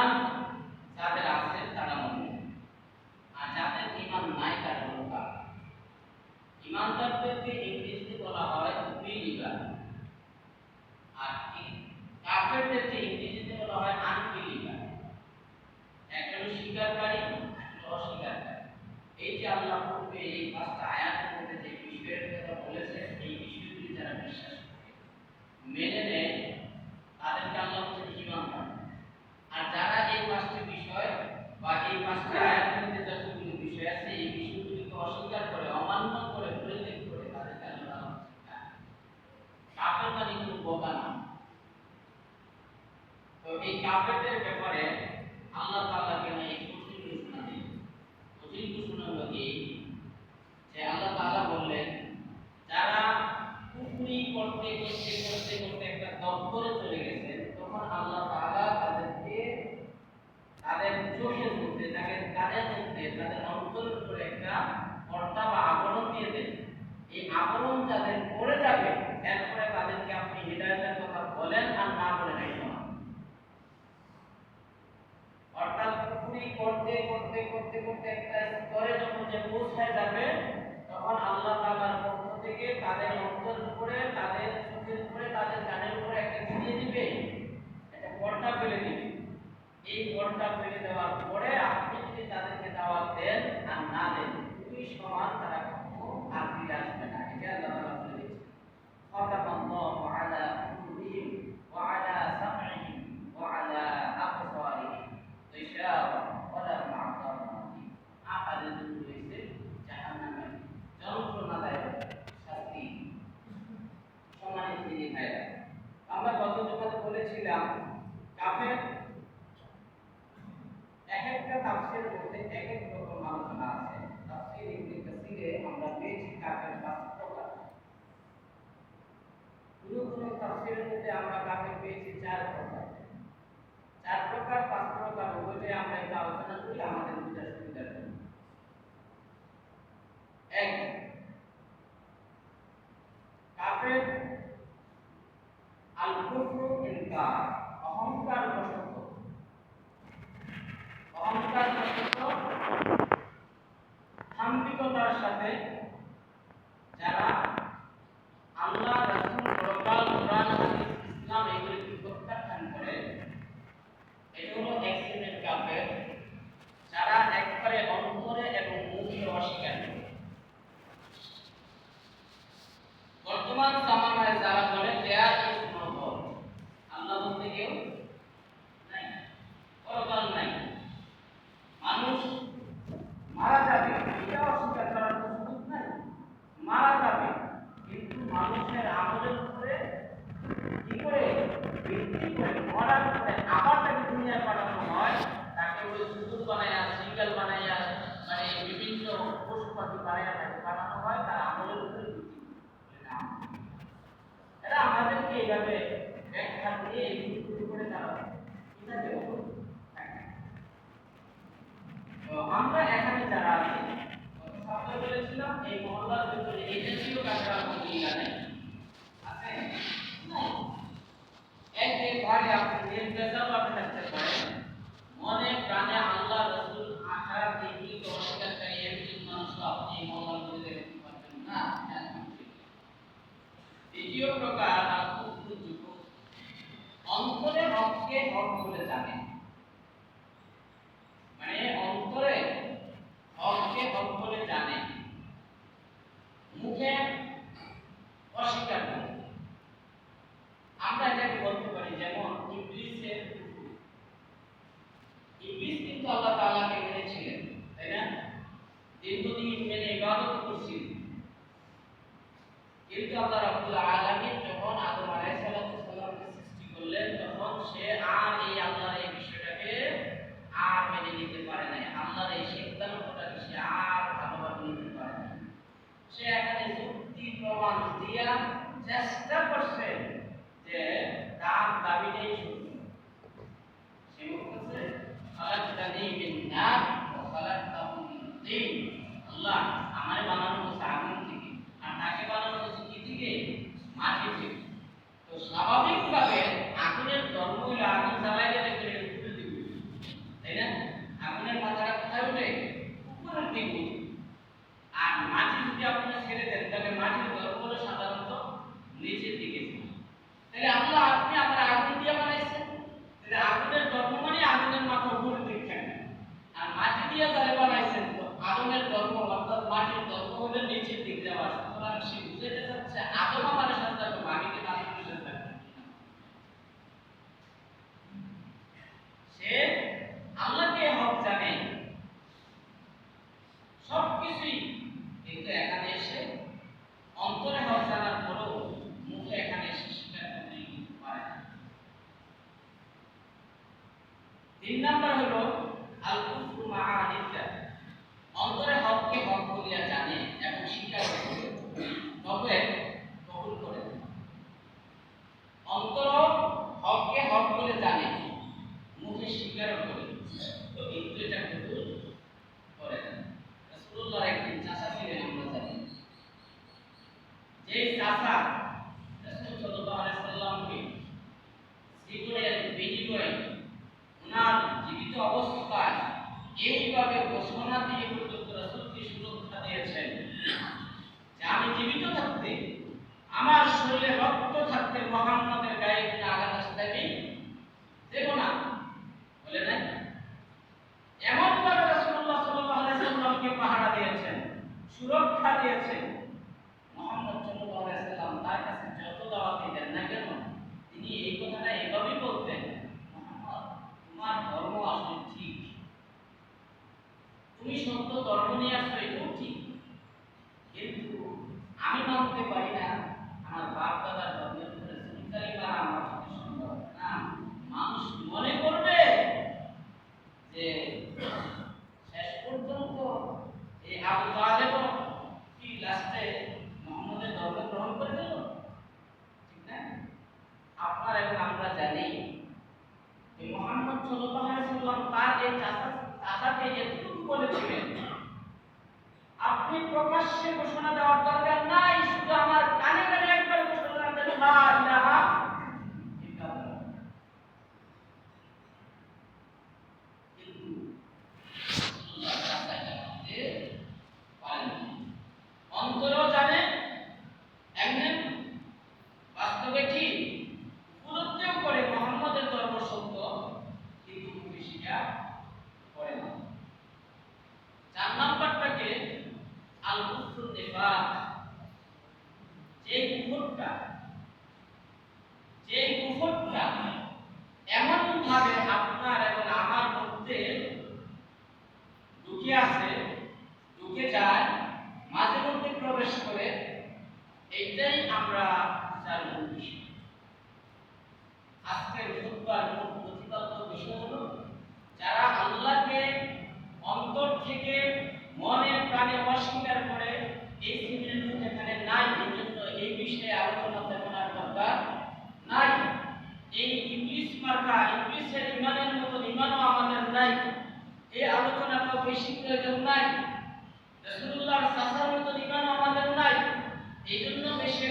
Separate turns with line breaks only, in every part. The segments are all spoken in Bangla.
ইমান বানাইয়া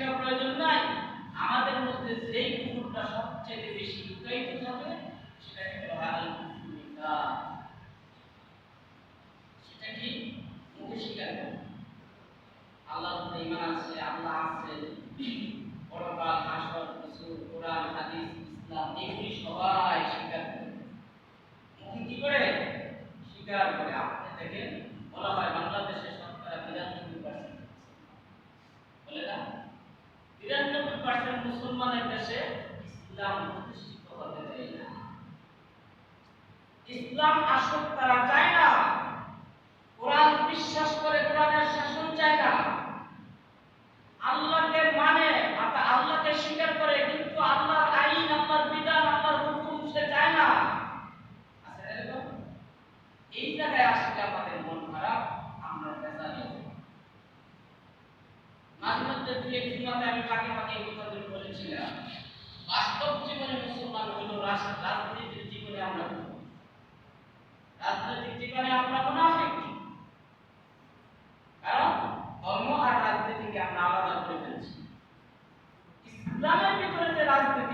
সেটা প্রয়োজন নাই। আমাদের মধ্যে যেই কুকুরটা সবচেয়ে বেশি লুকায়িত থাকে, সেটাকে বলা হয় ভূমিকা সেটা কি? মুখে স্বীকার করে। আল্লাহ ইমান আছে, আল্লাহ আছে। পরকাল হাসর, রসুল, কোরআন, হাদিস, ইসলাম, এগুলি সবাই স্বীকার করে। মুখে কি করে? স্বীকার করে। আপনি দেখেন বলা হয় বাংলাদেশে ইসলাম প্রতিষ্ঠিত হতে দেয় না? ইসলাম আসলে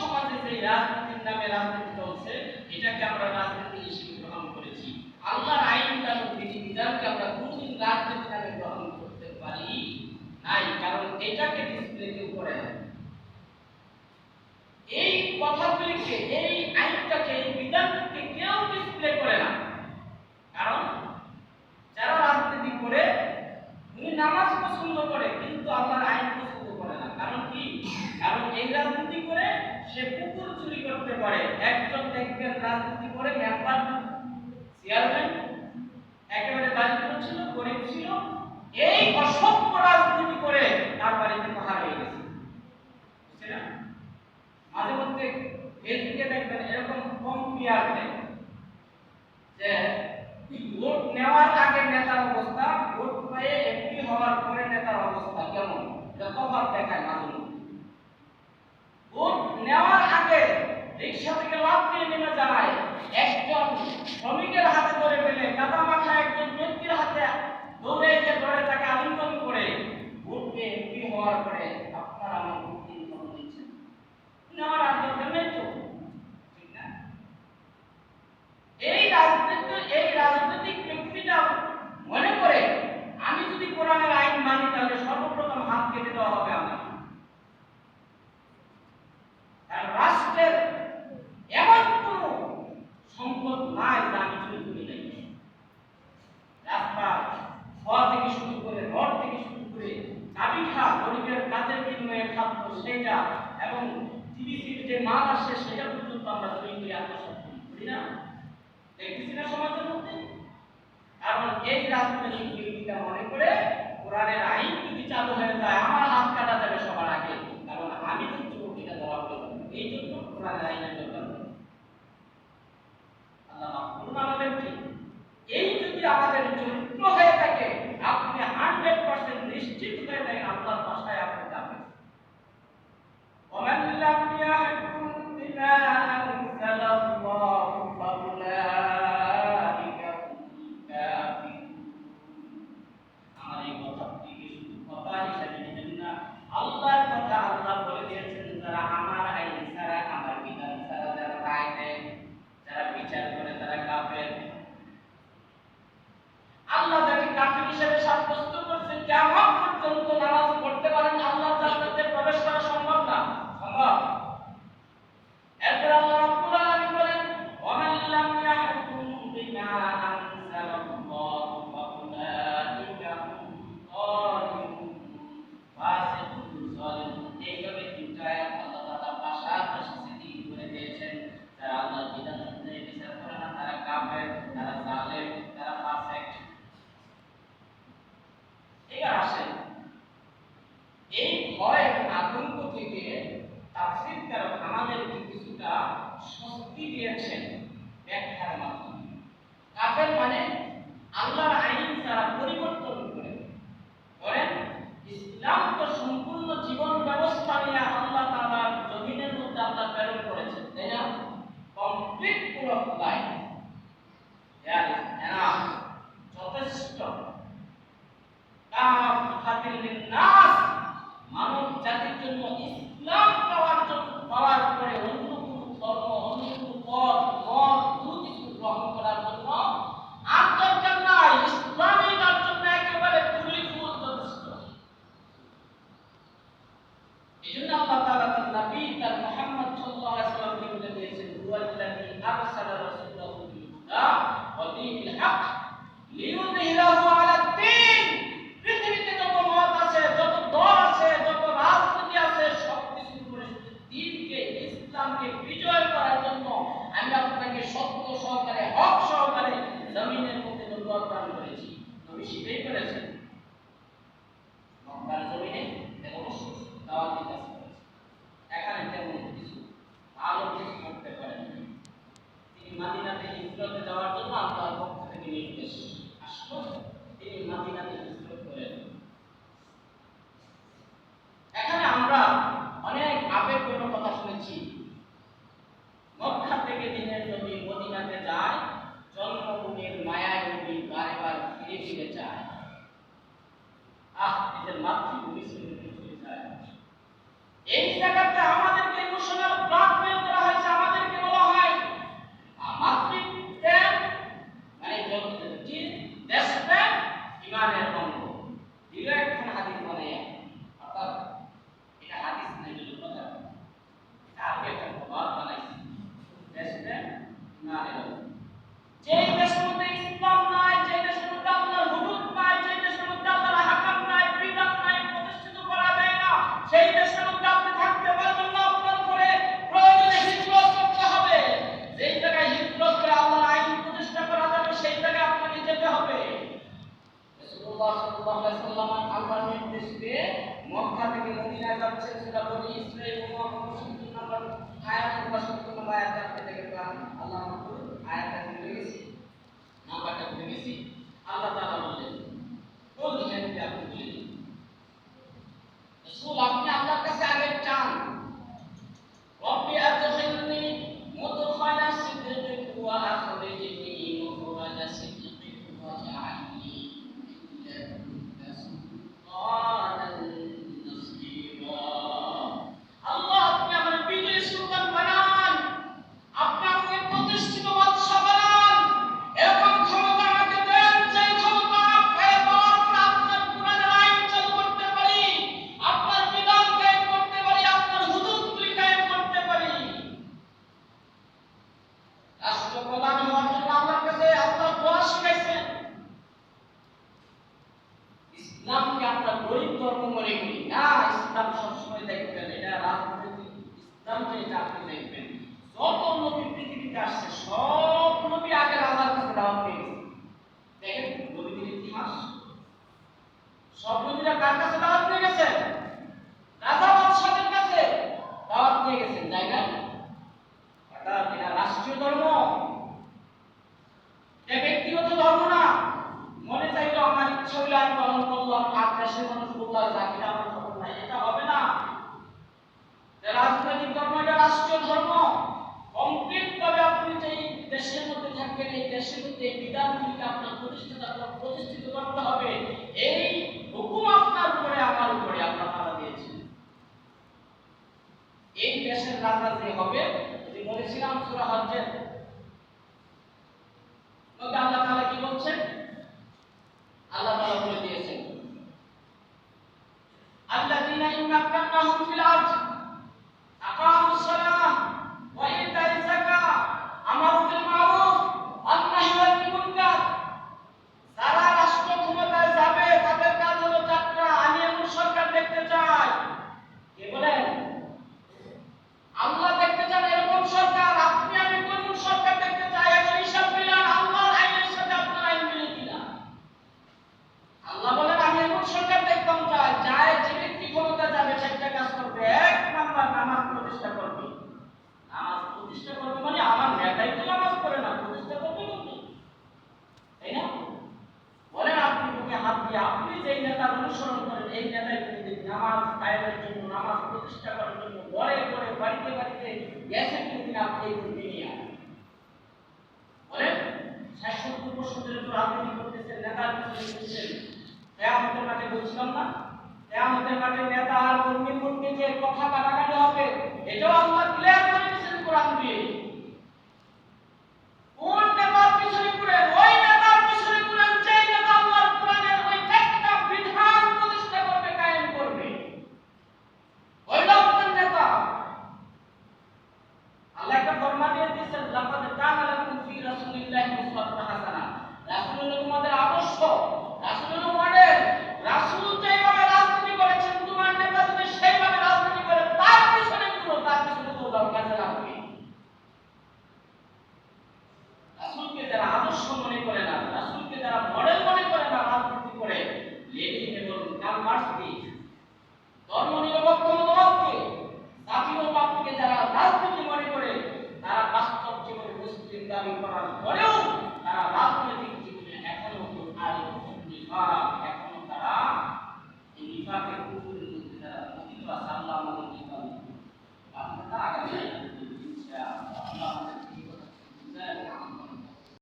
সমাজে যে রাজনীতির নামে রাজনীতি চলছে, এটাকে আমরা রাজনীতি হিসেবে গ্রহণ করেছি। আল্লাহর আইন কানুন বিধিবিধানকে আমরা কোনদিন রাজনীতি নামে গ্রহণ করতে পারি নাই, কারণ এটাকে ডিসপ্লে কেউ করে না। এই কথাগুলিকে, এই আইনটাকে, এই বিধানকে কেউ ডিসপ্লে করে না। কারণ, যারা রাজনীতি করে, উনি নামাজ পছন্দ করে, কিন্তু আল্লাহর আইন কারণ কি? কারণ এই রাজনীতি করে সে কুকুর চুরি করতে পারে। একজন দেখবেন রাজনীতি করে মেম্বার চেয়ারম্যান একেবারে দারিদ্র ছিল, গরিব ছিল, এই অসভ্য রাজনীতি করে তার বাড়িতে পাহাড় হয়ে গেছে। মাঝে মধ্যে ফেসবুকে দেখবেন এরকম কম পিয়ার দেয়। যে ভোট নেওয়ার আগে নেতার অবস্থা, ভোট পেয়ে এমপি হওয়ার পরে নেতার অবস্থা কেমন? তফাৎ দেখায় মাঝে নেওয়ার আগে রিক্সা থেকে লাভ দিয়ে নেমে যায়। একজন শ্রমিকের হাতে ধরে ফেলে কাদা মাথা একজন ব্যক্তির হাতে দৌড়ে যে ধরে তাকে আলিঙ্গন করে ভোট পেয়ে এমপি হওয়ার পরে আপনার আমার ভোট দিন কেমন দিচ্ছেন। নেওয়ার আর দরকার নেই তো। এই রাজনীতি, এই রাজনৈতিক ব্যক্তিটা মনে করে আমি যদি কোরআনের আইন মানি তাহলে দেওয়া হবে আমার আর রাষ্ট্রের এমন কোন সম্পদ নাই যা আমি চুরি করি নাই। রাস্তা হওয়া থেকে শুরু করে রড থেকে শুরু করে চাবি গরিবের কাজের বিনিময়ে খাদ্য, সেটা এবং টিভিসির যে মাল আসে, সেটা পর্যন্ত আমরা চুরি করে আত্মসাৎ করি করি না? দেখতেছি না সমাজের মধ্যে? কারণ এই রাজনৈতিক বিরোধিতা মনে করে কোরআনের আইন যদি চালু হয়ে যায় আমার হাত কাটা যাবে সবার আগে কারণ আমি তো চোখ এটা ধরা পড়ে যাবে। এই জন্য কোরআনের আইনের দরকার নেই। আল্লাহ মাফ করুন আমাদেরকে এই যদি আমাদের 시작! দেখবেন আল্লাহ মাহফুজ আয়াতটা ভুলে গেছি নাম্বারটা ভুলে গেছি আল্লাহ তাআলা বললেন বলছেন যে আপনি ভুলে যান রাসূল আপনি আল্লাহর কাছে আগে চান রব্বি আদখিলনি মুদখালা সিদকিক ওয়া আখরিজনি মুখরাজা সিদকিক ওয়া জাআলনি আল্লাহ আপনি আমার বিজয় সুলতান বানান আপনি আমাকে প্রতিষ্ঠিত বাদশা বানান এরকম ক্ষমতা আমাকে দেন যে ক্ষমতা পেয়ে পাওয়ার পর আপনার কোরআনের আইন চালু করতে পারি আপনার বিধান কায়েম করতে পারি আপনার হুদুদগুলি কায়েম করতে পারি রাষ্ট্রপ্রধান হওয়ার জন্য আল্লাহর কাছে আল্লাহ দোয়া শিখাইছেন ইসলামকে আমরা গরিব ধর্ম মনে করি না ইসলাম সবসময় দেখবেন এটা রাজনৈতিক ইসলাম যে এটা আপনি দেখবেন যত নবী পৃথিবীতে আসছে সব নবী আগে রাজার কাছে দাওয়াত পেয়ে গেছে দেখেন নবীদের ইতিহাস সব নবীরা কার কাছে দাওয়াত পেয়ে গেছে রাজা বাদশাহের কাছে দাওয়াত পেয়ে গেছেন তাই না এটা এটা রাষ্ট্রীয় ধর্ম এটা ব্যক্তিগত ধর্ম না মনে চাইলো আমার ইচ্ছা হইল আমি পালন করলাম আকাশের মানুষ বললাম চাকরি আমার খবর নাই এটা হবে না এটা রাজনৈতিক ধর্ম এটা রাষ্ট্রীয় ধর্ম কমপ্লিট ভাবে আপনি যে এই দেশের মধ্যে থাকবেন এই দেশের মধ্যে এই لقد